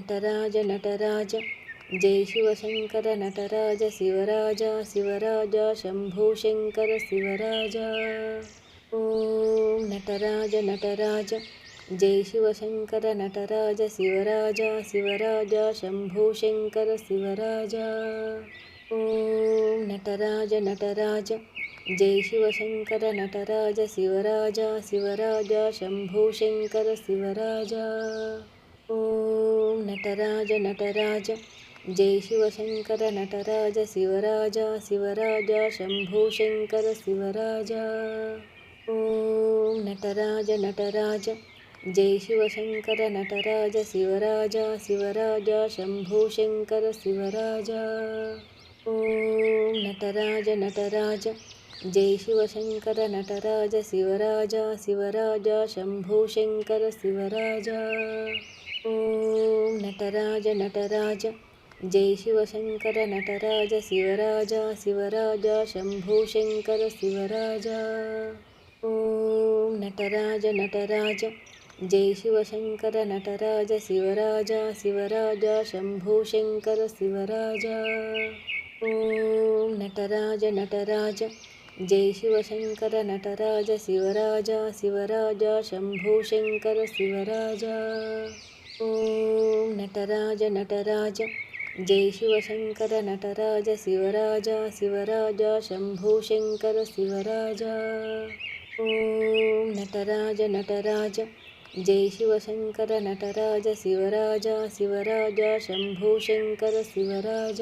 नटराज नटराज। जय शिवशंकर, नटराज, शिवराज शिवराज शंभुशंकर शिवराज। ॐ नटराज नटराज। जय शिवशंकर, नटराज, शिवराज शिवराज शंभुशंकर शिवराज। ओ नटराज नटराज। जय शिवशंकर, नटराज, शिवराज शिवराज शम्भुशङ्कर शिवराज। ఓం నటరాజ నటరాజ జై శివశంకర నటరాజ శివరాజ శివరాజ శంభో శంకర శివరాజ. ఓం నటరాజ నటరాజ జై శివశంకర నటరాజ శివరాజ శివరాజ శంభో శంకర శివరాజ. ఓం నటరాజ నటరాజ జై శివశంకర నటరాజ శివరాజ శివరాజ శంభో శంకర శివరాజ. ఓం నటరాజ నటరాజ జై శివశంకర నటరాజ శివరాజ శివరాజ శంభో శంకర శివరాజ. ఓం నటరాజ నటరాజ జై శివశంకర నటరాజ శివరాజ శివరాజ శంభో శంకర శివరాజ. ఓం నటరాజ నటరాజ जय शिवशंकर, नटराज, शिवराज शिवराज शंभुशंकर शिवराज। ॐ नटराज नटराज। जय शिवशंकर, नटराज, शिवराज शिवराज शम्भुशङ्कर शिवराज। ॐ नटराज नटराज। जय शिवशंकर, नटराज, शिवराज शिवराज शम्भुशङ्कर शिवराज।